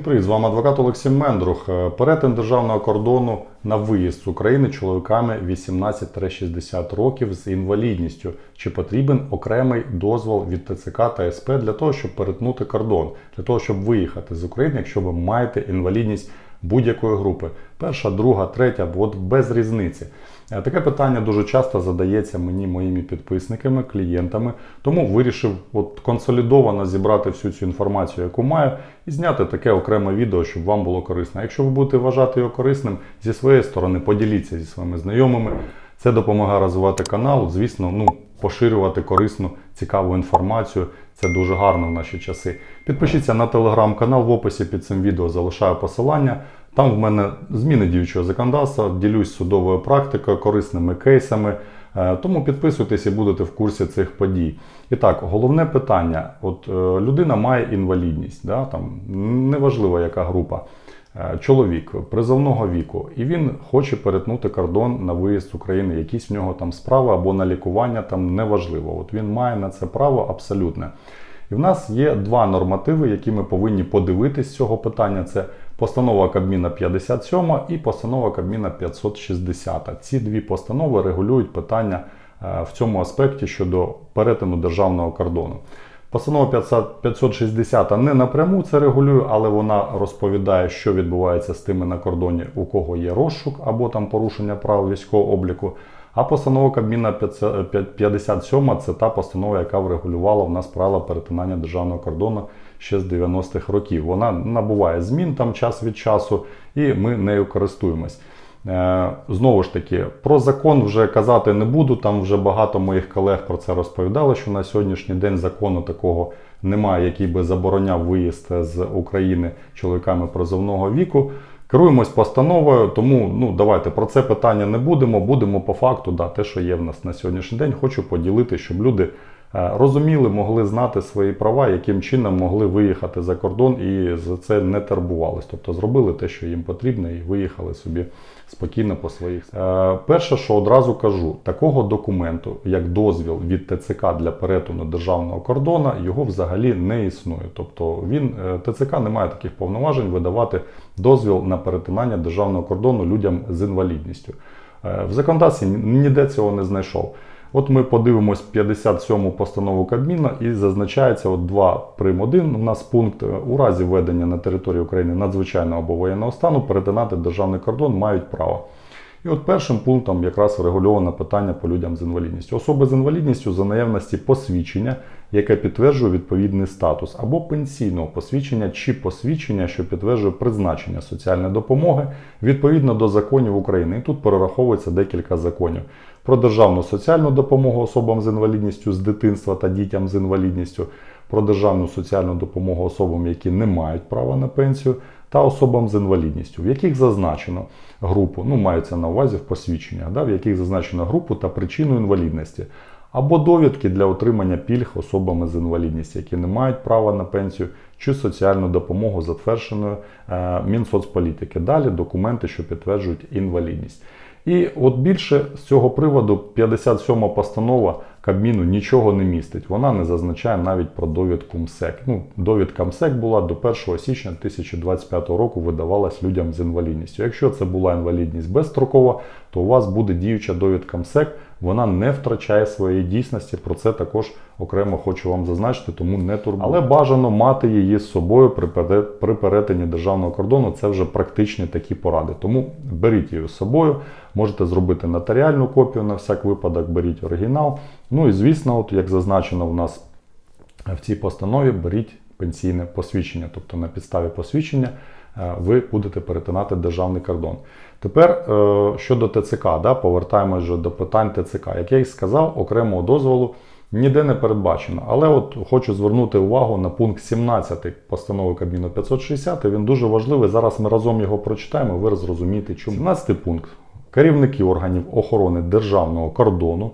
Всім привіт, з вами адвокат Олексій Мендрух. Е, Перетин державного кордону на виїзд з України чоловіками 18-60 років з інвалідністю. Чи потрібен окремий дозвол від ТЦК та СП для того, щоб перетнути кордон, для того, щоб виїхати з України, якщо ви маєте інвалідність будь-якої групи, перша, друга, третя, от без різниці. Е, Таке питання дуже часто задається мені моїми підписниками, клієнтами. Тому вирішив от консолідовано зібрати всю цю інформацію, яку маю, і зняти таке окреме відео, щоб вам було корисно. Якщо ви будете вважати його корисним зі своєї сторони, поділіться зі своїми знайомими. Це допомагає розвивати канал. Звісно, ну поширювати корисну, цікаву інформацію. Це дуже гарно в наші часи. Підпишіться на телеграм-канал в описі під цим відео залишаю посилання. Там в мене зміни діючого законодавства, ділюсь судовою практикою, корисними кейсами. Е, Тому підписуйтесь і будете в курсі цих подій. І так, головне питання: от е, людина має інвалідність, да, там неважливо яка група. Е, Чоловік призовного віку, і він хоче перетнути кордон на виїзд з України. Якісь в нього там справи або на лікування, там неважливо. От він має на це право абсолютне. І в нас є два нормативи, які ми повинні подивитись з цього питання. Це постанова Кабміна 57 і постанова Кабміна 560. Ці дві постанови регулюють питання е, в цьому аспекті щодо перетину державного кордону. Постанова 500 560 не напряму це регулює, але вона розповідає, що відбувається з тими на кордоні, у кого є розшук або там порушення прав військового обліку. А постанова Кабміна 57 це та постанова, яка врегулювала в нас правила перетинання державного кордону ще з 90-х років. Вона набуває змін там час від часу, і ми нею користуємось. Е, Знову ж таки, про закон вже казати не буду. Там вже багато моїх колег про це розповідали, що на сьогоднішній день закону такого немає, який би забороняв виїзд з України чоловіками призовного віку. Керуємось постановою, тому ну давайте про це питання не будемо. Будемо по факту, да, те, що є в нас на сьогоднішній день. Хочу поділити, щоб люди розуміли, могли знати свої права, яким чином могли виїхати за кордон і за це не турбувались. Тобто зробили те, що їм потрібно, і виїхали собі спокійно по своїх. Е, перше, що одразу кажу, такого документу, як дозвіл від ТЦК для перетину державного кордону, його взагалі не існує. Тобто він е, ТЦК не має таких повноважень видавати дозвіл на перетинання державного кордону людям з інвалідністю. Е, В законодавстві ніде цього не знайшов. От ми подивимось 57 постанову Кабміна і зазначається от 2 прим. 1 у нас пункт е, у разі введення на території України надзвичайного або воєнного стану перетинати державний кордон мають право. І от першим пунктом якраз врегульовано питання по людям з інвалідністю. Особи з інвалідністю за наявності посвідчення, яке підтверджує відповідний статус, або пенсійного посвідчення чи посвідчення, що підтверджує призначення соціальної допомоги відповідно до законів України. І тут перераховується декілька законів про державну соціальну допомогу особам з інвалідністю з дитинства та дітям з інвалідністю, про державну соціальну допомогу особам, які не мають права на пенсію, та особам з інвалідністю, в яких зазначено групу, ну мається на увазі в посвідченнях, да, в яких зазначено групу та причину інвалідності, або довідки для отримання пільг особами з інвалідністю, які не мають права на пенсію чи соціальну допомогу, затвердженою е, Мінсоцполітики. Далі документи, що підтверджують інвалідність. І от більше з цього приводу 57 постанова Кабміну нічого не містить. Вона не зазначає навіть про довідку МСЕК. Ну, довідка МСЕК була до 1 січня 2025 року видавалась людям з інвалідністю. Якщо це була інвалідність безстрокова, то у вас буде діюча довідка МСЕК. Вона не втрачає своєї дійсності. Про це також окремо хочу вам зазначити, тому не турбуйте. Але бажано мати її з собою при перетині державного кордону. Це вже практичні такі поради. Тому беріть її з собою. Можете зробити нотаріальну копію на всяк випадок, беріть оригінал. Ну і звісно, от як зазначено в нас в цій постанові, беріть пенсійне посвідчення. Тобто на підставі посвідчення ви будете перетинати державний кордон. Тепер е, щодо ТЦК, да, повертаємось вже до питань ТЦК. Як я і сказав, окремого дозволу ніде не передбачено. Але от хочу звернути увагу на пункт 17 постанови Кабміну 560. Він дуже важливий. Зараз ми разом його прочитаємо, ви зрозумієте, чому. 17 пункт. Керівники органів охорони державного кордону,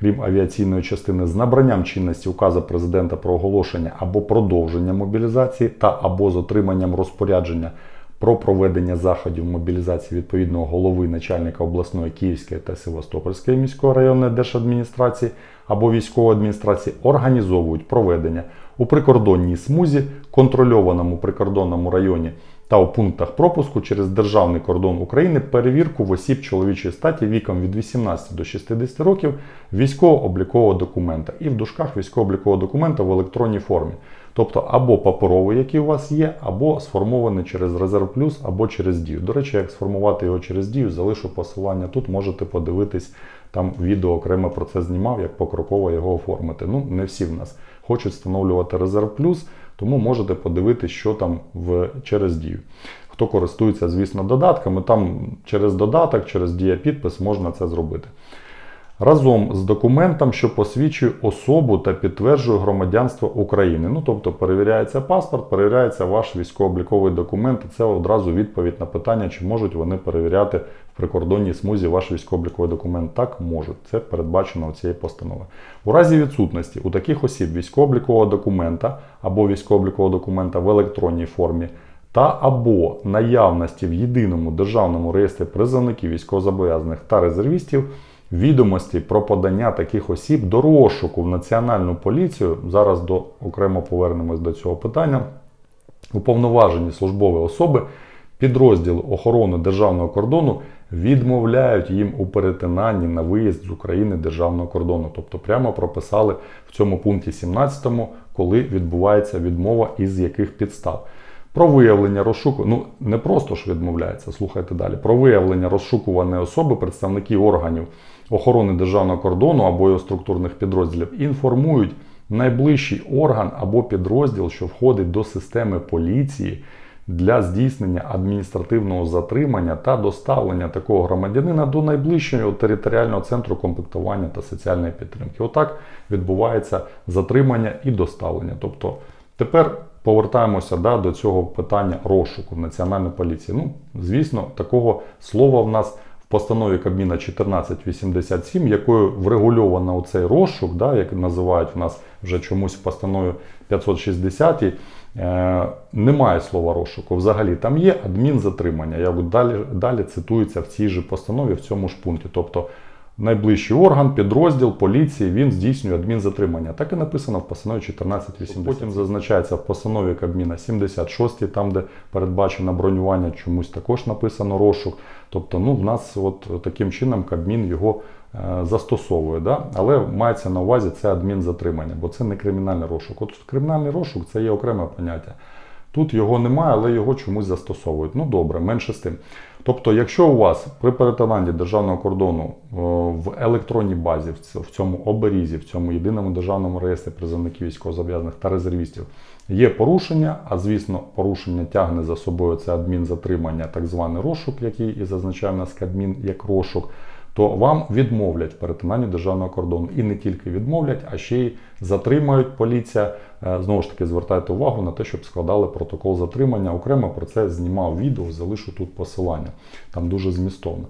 крім авіаційної частини, з набранням чинності указу президента про оголошення або продовження мобілізації та або з отриманням розпорядження про проведення заходів мобілізації відповідного голови начальника обласної Київської та Севастопольської міської районної держадміністрації або військової адміністрації організовують проведення у прикордонній смузі контрольованому прикордонному районі та у пунктах пропуску через державний кордон України перевірку в осіб чоловічої статі віком від 18 до 60 років військово-облікового документа і в дужках військово-облікового документа в електронній формі. Тобто або паперовий, який у вас є, або сформований через Резерв Плюс, або через Дію. До речі, як сформувати його через Дію, залишу посилання тут, можете подивитись. Там відео окремо про це знімав, як покроково його оформити. Ну, не всі в нас хочуть встановлювати Резерв Плюс, тому можете подивитись, що там в, через Дію. Хто користується, звісно, додатками, там через додаток, через Дія підпис можна це зробити. Разом з документом, що посвідчує особу та підтверджує громадянство України. Ну, тобто перевіряється паспорт, перевіряється ваш військово-обліковий документ. Це одразу відповідь на питання, чи можуть вони перевіряти в прикордонній смузі ваш військово-обліковий документ. Так, можуть. Це передбачено цією постановою. У разі відсутності у таких осіб військово-облікового документа або військово-облікового документа в електронній формі. Та або наявності в єдиному державному реєстрі призовників військовозобов'язаних та резервістів відомості про подання таких осіб до розшуку в Національну поліцію. Зараз до окремо повернемось до цього питання. Уповноважені службові особи підрозділи охорони державного кордону відмовляють їм у перетинанні на виїзд з України державного кордону. Тобто прямо прописали в цьому пункті 17, коли відбувається відмова і з яких підстав. Про виявлення розшуку, ну не просто ж відмовляється, слухайте далі. Про виявлення розшукуваної особи представники органів охорони державного кордону або його структурних підрозділів інформують найближчий орган або підрозділ, що входить до системи поліції для здійснення адміністративного затримання та доставлення такого громадянина до найближчого територіального центру комплектування та соціальної підтримки. Отак відбувається затримання і доставлення. Тобто тепер повертаємося да, до цього питання розшуку в Національної поліції. Ну, звісно, такого слова в нас постанові Кабміна 1487, якою врегульовано оцей розшук, да, як називають в нас вже чомусь в постанові 560, е, немає слова розшуку. Взагалі там є адмінзатримання. Я далі, далі цитується в цій же постанові, в цьому ж пункті. Тобто найближчий орган, підрозділ поліції, він здійснює адмінзатримання. Так і написано в постанові 1480. Потім зазначається в постанові Кабміна 76, там, де передбачено бронювання, чомусь також написано розшук. Тобто, ну, в нас от таким чином Кабмін його е, застосовує. Да? Але мається на увазі це адмінзатримання, бо це не кримінальний розшук. От кримінальний розшук це є окреме поняття. Тут його немає, але його чомусь застосовують. Ну добре, менше з тим. Тобто, якщо у вас при перетинанні державного кордону в електронній базі, в цьому оберізі, в цьому єдиному державному реєстрі призовників військовозобов'язаних та резервістів є порушення, а звісно, порушення тягне за собою це адмінзатримання, так званий розшук, який і зазначає в нас Кабмін як розшук то вам відмовлять в перетинанні державного кордону. І не тільки відмовлять, а ще й затримають поліція. Е, знову ж таки, звертайте увагу на те, щоб складали протокол затримання. Окремо про це знімав відео, залишу тут посилання. Там дуже змістовно.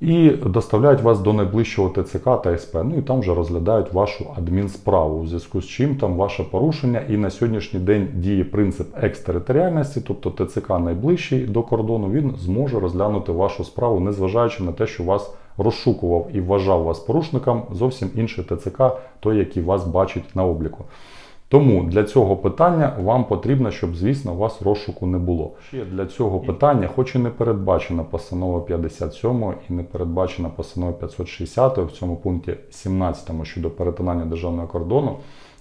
І доставляють вас до найближчого ТЦК та СП. Ну і там вже розглядають вашу адмінсправу, у зв'язку з чим там ваше порушення. І на сьогоднішній день діє принцип екстериторіальності, тобто ТЦК найближчий до кордону, він зможе розглянути вашу справу, незважаючи на те, що вас розшукував і вважав вас порушником, зовсім інший ТЦК, той, який вас бачить на обліку. Тому для цього питання вам потрібно, щоб, звісно, у вас розшуку не було. Ще для цього питання, хоч і не передбачена постанова 57 і не передбачена постанова 560 в цьому пункті 17 щодо перетинання державного кордону.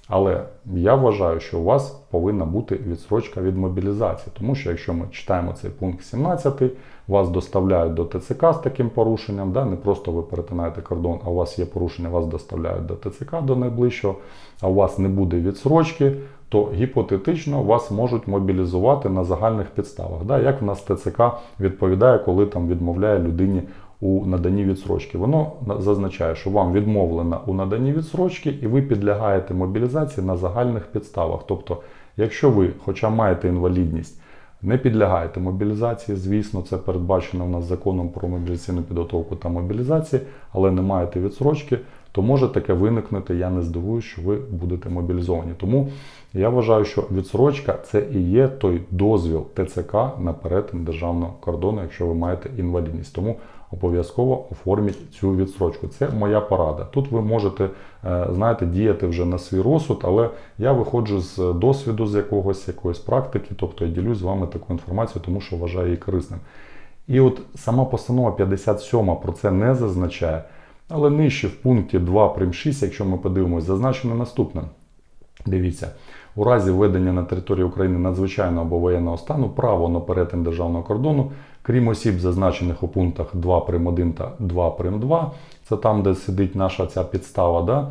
Але я вважаю, що у вас повинна бути відсрочка від мобілізації, тому що якщо ми читаємо цей пункт 17, вас доставляють до ТЦК з таким порушенням, да, не просто ви перетинаєте кордон, а у вас є порушення, вас доставляють до ТЦК до найближчого, а у вас не буде відсрочки, то гіпотетично вас можуть мобілізувати на загальних підставах. Да, Як в нас ТЦК відповідає, коли там відмовляє людині у наданні відсрочки. Воно зазначає, що вам відмовлено у наданні відсрочки, і ви підлягаєте мобілізації на загальних підставах. Тобто, якщо ви, хоча маєте інвалідність, не підлягаєте мобілізації, звісно, це передбачено у нас законом про мобілізаційну підготовку та мобілізацію, але не маєте відсрочки, то може таке виникнути. Я не здивуюсь, що ви будете мобілізовані. Тому я вважаю, що відсрочка це і є той дозвіл ТЦК на перетин державного кордону, якщо ви маєте інвалідність. Тому обов'язково оформіть цю відстрочку. Це моя порада. Тут ви можете, е, знаєте, діяти вже на свій розсуд, але я виходжу з досвіду з якогось якоїсь практики, тобто я ділюсь з вами таку інформацією, тому що вважаю її корисним. І от сама постанова 57 про це не зазначає, але нижче в пункті 2 прим 6, якщо ми подивимось, зазначено наступне. Дивіться, у разі введення на території України надзвичайного або воєнного стану право на перетин державного кордону, крім осіб, зазначених у пунктах 2 прим 1 та 2 прим 2, це там, де сидить наша ця підстава, да,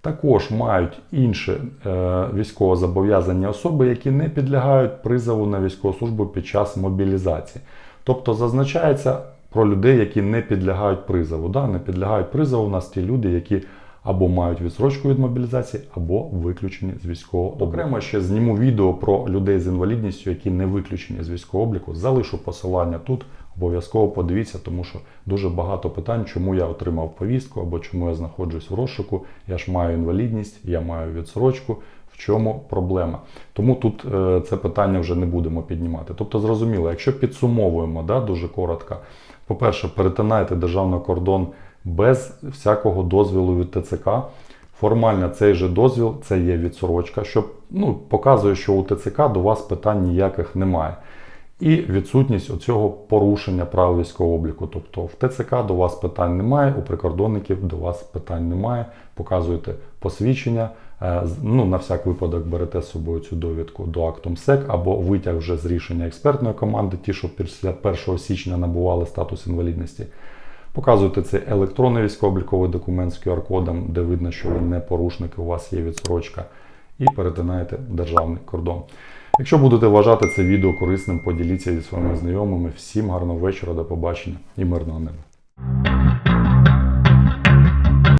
також мають інші е, військовозобов'язані особи, які не підлягають призову на військову службу під час мобілізації. Тобто зазначається про людей, які не підлягають призову. Да? Не підлягають призову у нас ті люди, які або мають відсрочку від мобілізації, або виключені з військового обліку. Окремо ще зніму відео про людей з інвалідністю, які не виключені з військового обліку. Залишу посилання тут. Обов'язково подивіться, тому що дуже багато питань, чому я отримав повістку або чому я знаходжусь в розшуку. Я ж маю інвалідність, я маю відсрочку. В чому проблема? Тому тут е, це питання вже не будемо піднімати. Тобто, зрозуміло, якщо підсумовуємо да, дуже коротко, по-перше, перетинайте державний кордон без всякого дозвілу від ТЦК. Формально цей же дозвіл це є відсрочка, що ну, показує, що у ТЦК до вас питань ніяких немає. І відсутність оцього порушення правил військового обліку. Тобто в ТЦК до вас питань немає, у прикордонників до вас питань немає. Показуєте посвідчення. е, Ну, на всяк випадок берете з собою цю довідку до акту МСЕК або витяг вже з рішення експертної команди, ті, що після 1 січня набували статус інвалідності. Показуєте цей електронний військово-обліковий документ з QR-кодом, де видно, що ви не порушник, у вас є відсрочка, і перетинаєте державний кордон. Якщо будете вважати це відео корисним, поділіться зі своїми знайомими. Всім гарного вечора, до побачення і мирного неба.